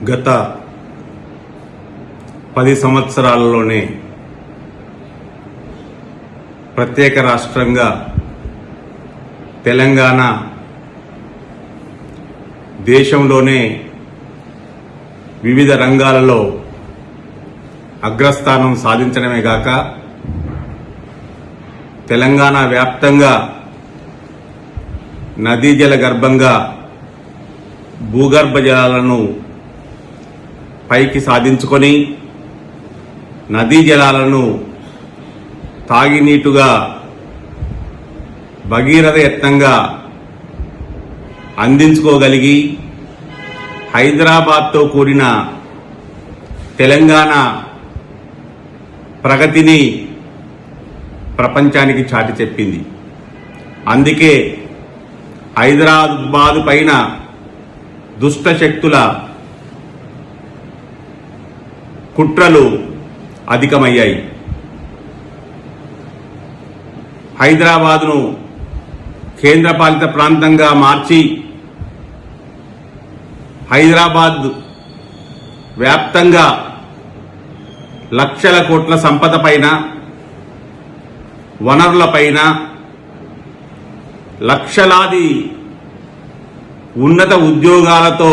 గత పది సంవత్సరాలలోనే ప్రత్యేక రాష్ట్రంగా తెలంగాణ దేశంలోనే వివిధ రంగాలలో అగ్రస్థానం సాధించడమే గాక తెలంగాణ వ్యాప్తంగా నదీ జల గర్భంగా భూగర్భ జలాలను పైకి సాధించుకొని నదీ జలాలను తాగినీటుగా భగీరథ యత్నంగా అందించుకోగలిగి హైదరాబాద్తో కూడిన తెలంగాణ ప్రగతిని ప్రపంచానికి చాటి చెప్పింది. అందుకే హైదరాబాద్ పైన దుష్ట శక్తుల కుట్రలు అధికమయ్యాయి. హైదరాబాదును కేంద్రపాలిత ప్రాంతంగా మార్చి హైదరాబాద్ వ్యాప్తంగా లక్షల కోట్ల సంపద పైన వనరులపైన లక్షలాది ఉన్నత ఉద్యోగాలతో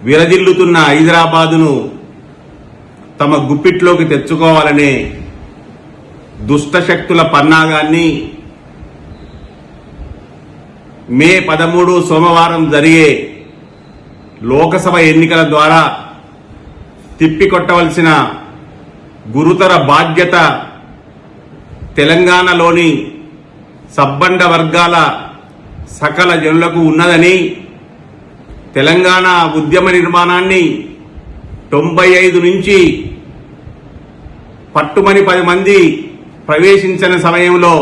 విరజిల్లుతున్న హైదరాబాదును తమ గుప్పిట్లోకి తెచ్చుకోవాలనే దుష్టశక్తుల పన్నాగాన్ని మే పదమూడు సోమవారం జరిగే లోకసభ ఎన్నికల ద్వారా తిప్పికొట్టవలసిన గురుతర బాధ్యత తెలంగాణలోని సబ్బండ వర్గాల సకల జనులకు ఉన్నదని తెలంగాణ ఉద్యమ నిర్మాణాన్ని తొంభై ఐదు నుంచి పట్టుమని పది మంది ప్రవేశించిన సమయంలో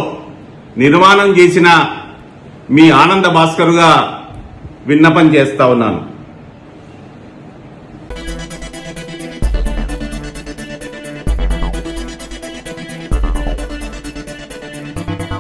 నిర్మాణం చేసిన మీ ఆనంద భాస్కరుగా విన్నపం చేస్తా ఉన్నాను.